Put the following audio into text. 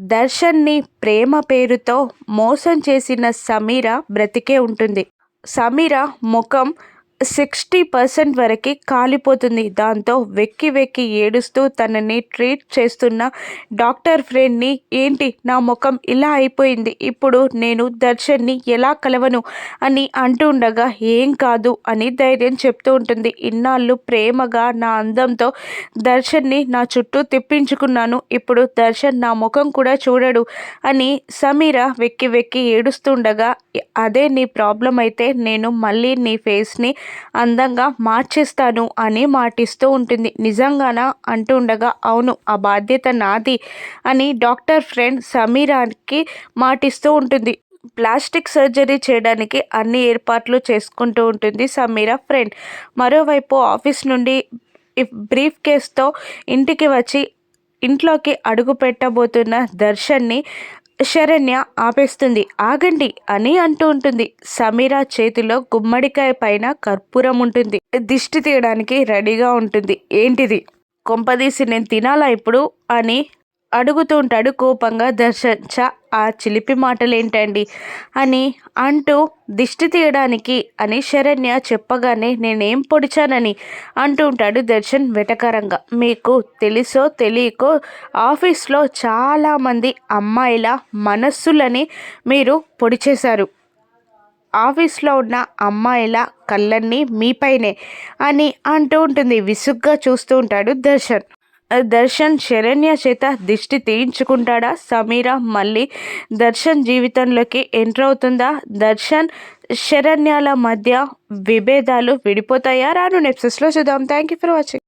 దర్శన్ని ప్రేమ పేరుతో మోసం చేసిన సమీర బ్రతికే ఉంటుంది. సమీర ముఖం సిక్స్టీ పర్సెంట్ వరకు కాలిపోతుంది. దాంతో వెక్కి వెక్కి ఏడుస్తూ తనని ట్రీట్ చేస్తున్న డాక్టర్ ఫ్రెండ్ని ఏంటి నా ముఖం ఇలా అయిపోయింది? ఇప్పుడు నేను దర్శన్ని ఎలా కలవను? అని అంటూ ఉండగా ఏం కాదు అని ధైర్యం చెప్తూ ఉంటుంది. ఇన్నాళ్ళు ప్రేమగా నా అందంతో దర్శన్ని నా చుట్టూ తిప్పించుకున్నాను. ఇప్పుడు దర్శన్ నా ముఖం కూడా చూడడు అని సమీర వెక్కి వెక్కి ఏడుస్తుండగా అదే నీ ప్రాబ్లం అయితే నేను మళ్ళీ నీ ఫేస్ని అందంగా మార్చేస్తాను అని మాటిస్తూ ఉంటుంది. నిజంగానా? అంటూ ఉండగా అవును ఆ బాధ్యత నాది అని డాక్టర్ ఫ్రెండ్ సమీరాకి మాటిస్తూ ఉంటుంది. ప్లాస్టిక్ సర్జరీ చేయడానికి అన్ని ఏర్పాట్లు చేసుకుంటూ ఉంటుంది సమీరా ఫ్రెండ్. మరోవైపు ఆఫీస్ నుండి బ్రీఫ్ కేస్తో ఇంటికి వచ్చి ఇంట్లోకి అడుగు పెట్టబోతున్న దర్శన్ని శరణ్య ఆపేస్తుంది. ఆగండి అని అంటూ ఉంటుంది. సమీరా చేతిలో గుమ్మడికాయ పైన కర్పూరం ఉంటుంది. దిష్టి తీయడానికి రెడీగా ఉంటుంది. ఏంటిది? కొంపదీసి నేను తినాలా ఇప్పుడు? అని అడుగుతూ ఉంటాడు కోపంగా దర్శన్ చ ఆ చిలిపి మాటలేంటండి? అని అంటూ దిష్టి తీయడానికి అని శరణ్య చెప్పగానే నేనేం పొడిచానని? అంటూ ఉంటాడు దర్శన్ వెటకరంగా. మీకు తెలుసో తెలియకో ఆఫీస్లో చాలామంది అమ్మాయిల మనస్సులని మీరు పొడిచేశారు. ఆఫీస్లో ఉన్న అమ్మాయిల కళ్ళన్నీ మీపైనే అని అంటూ ఉంటుంది. విసుగ్గా చూస్తూ ఉంటాడు దర్శన్. దర్శన్ శరణ్య చేత దిష్టి తీయించుకుంటాడా? సమీర మళ్ళీ దర్శన్ జీవితంలోకి ఎంటర్ అవుతుందా? దర్శన్ శరణ్యాల మధ్య విభేదాలు విడిపోతాయా? రాను నెప్సెస్లో చూద్దాం. Thank you for watching